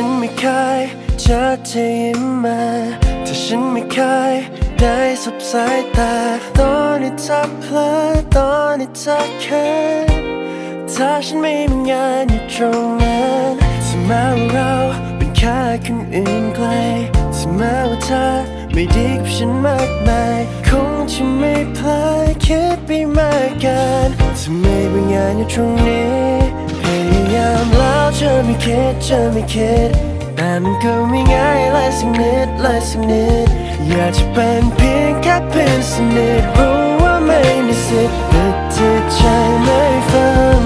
ฉันไม่เคยเจอเธอยิ้มมาถ้าฉันไม่เคยได้สบสายตา ตอนที่เธอเพลอตอนที่เธอเคินถ้าฉันไม่มีงานอยู่ตรงนั้นถ้าแม้ว่าเราเป็นแค่คนอื่นไกลถ้าแม้ว่าเธอไม่ดีกับฉันมากมาย คงจะไม่เพลอคิดไปมากเกินถ้าไม่มีงานอยู่ตรงนี้พยายามล เธอไม่คิดเธอไม่คิดแต่มันก็ไม่ง่ายเลยสักนิดเลยสักนิด อยากจะเป็นเพียงแค่เพื่อนสนิทรู้ว่าไม่มีสิทธิ์แต่ที่ใจไม่ฟัง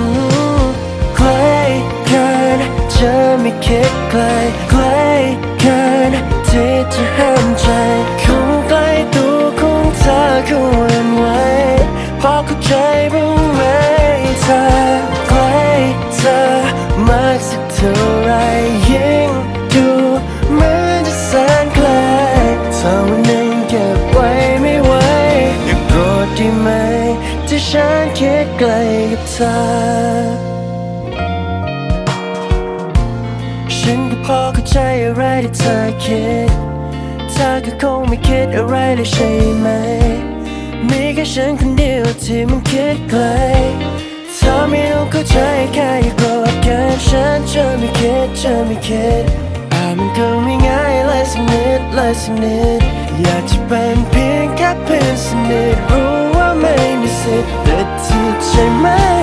ใกล้เกินเธอไม่คิดไกลใกล้เกินที่จะห้ามใจ ท่าไรยิ่งดูเหมือนจะแสนไกลเธอวันหนึ่งเก็บไว้ไม่ไหวอยาโกรธได้ไหมที่ฉันคิดไกลกับเธอฉันก็พอเข้าใจอะไรที่เธอคิดเธอก็คงไม่คิดอะไรเลยใช่ไหม มีแค่ฉันคนเดียวที่มันคิดไกล ธอไม่รู้เข้าใจแค่อยากโกรธกันฉันจะไม่คิดจะไม่คิดแต่มันก็ไม่ง่ายเลยสักนิดเลยสักนิดอยากจะเป็นเพียงแค่เพื่อนสนิทรู้ว่าไม่มีสิทธิ์แต่ที่ใจไม่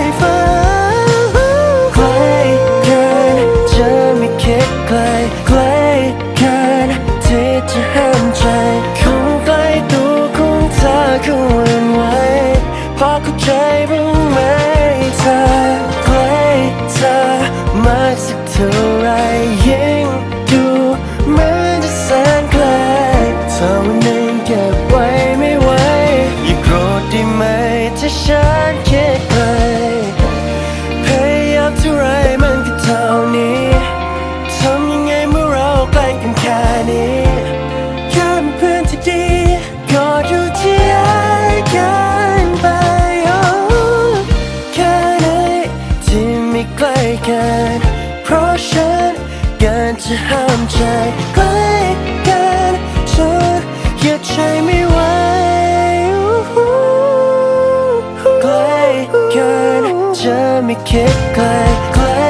ฉันคิดไกลพยายามเท่าไรมันก็เท่านี้ทำยังไงเมื่อเราใกล้กันแค่นี้แค่เป็นเพื่อนที่ดีก็ดูที่ยากเกินไปโอ้แค่ไหนที่ไม่ใกล้กัน เพราะฉันการจะห้ามใจใกล้กันจนหยุดใจไม่ คิดไกลใกล้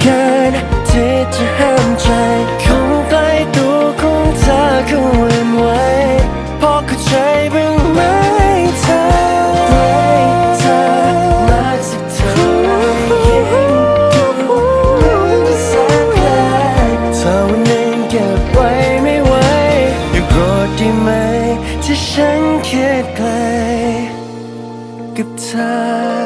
เกินที่จะห้ามใจคงใกล้ตัวคงเธอคงหวันไหวพอเข้าใจบ้างไหมเธอใกล้เธอมากสักเท่าไรยิ่งดูมือนจะแสนไกลเธอวันหนึ่งเก็บไว้ไม่ไหวอย่าโกรธได้ไหมที่ฉันคิดไกลกับเธอ